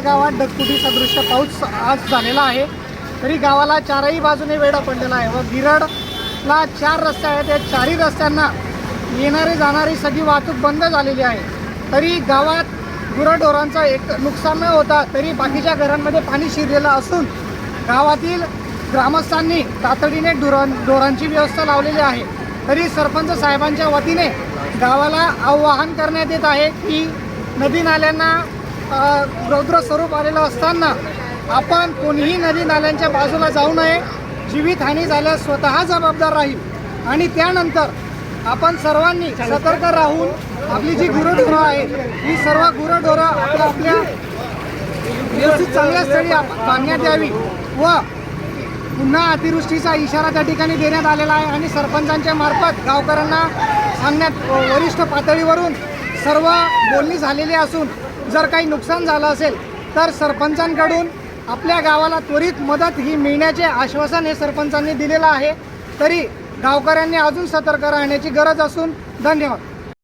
गावात ढगफुटी सदृश्य पाऊस आज झालेला आहे. तरी गावाला चारही बाजूने वेढा पडलेला आहे व गिरडला चार रस्ते आहेत. या चारही रस्त्यांना येणारी जाणारी सगळी वाहतूक बंद झालेली आहे. तरी गावात गुरंढोरांचं एक नुकसान न होता तरी बाकीच्या घरांमध्ये पाणी शिरलेलं असून गावातील ग्रामस्थांनी तातडीने ढोरां ढोरांची व्यवस्था लावलेली आहे. तरी सरपंच साहेबांच्या वतीने गावाला आवाहन करण्यात येत आहे की नदी नाल्यांना रौद्र स्वरूप आलेलं असताना आपण कोणीही नदी नाल्यांच्या बाजूला जाऊ नये. जीवितहानी झाल्यास स्वतः जबाबदार राहील. आणि त्यानंतर आपण सर्वांनी सतर्क राहून आपली जी गुरंढोरं आहेत ही सर्व गुरंढोरं आपल्या आपल्या व्यवस्थित चांगल्या स्थळी बांधण्यात यावी व पुन्हा अतिवृष्टीचा इशारा त्या ठिकाणी देण्यात आलेला आहे आणि सरपंचांच्या मार्फत गावकऱ्यांना सांगण्यात वरिष्ठ पातळीवरून सर्व बोलणी झालेली असून जर काही नुकसान झालं असेल तर सरपंचांकडून आपल्या गावाला त्वरित मदत ही मिळण्याचे आश्वासन हे सरपंचांनी दिलेलं आहे. तरी गावकऱ्यांनी अजून सतर्क राहण्याची गरज असून धन्यवाद.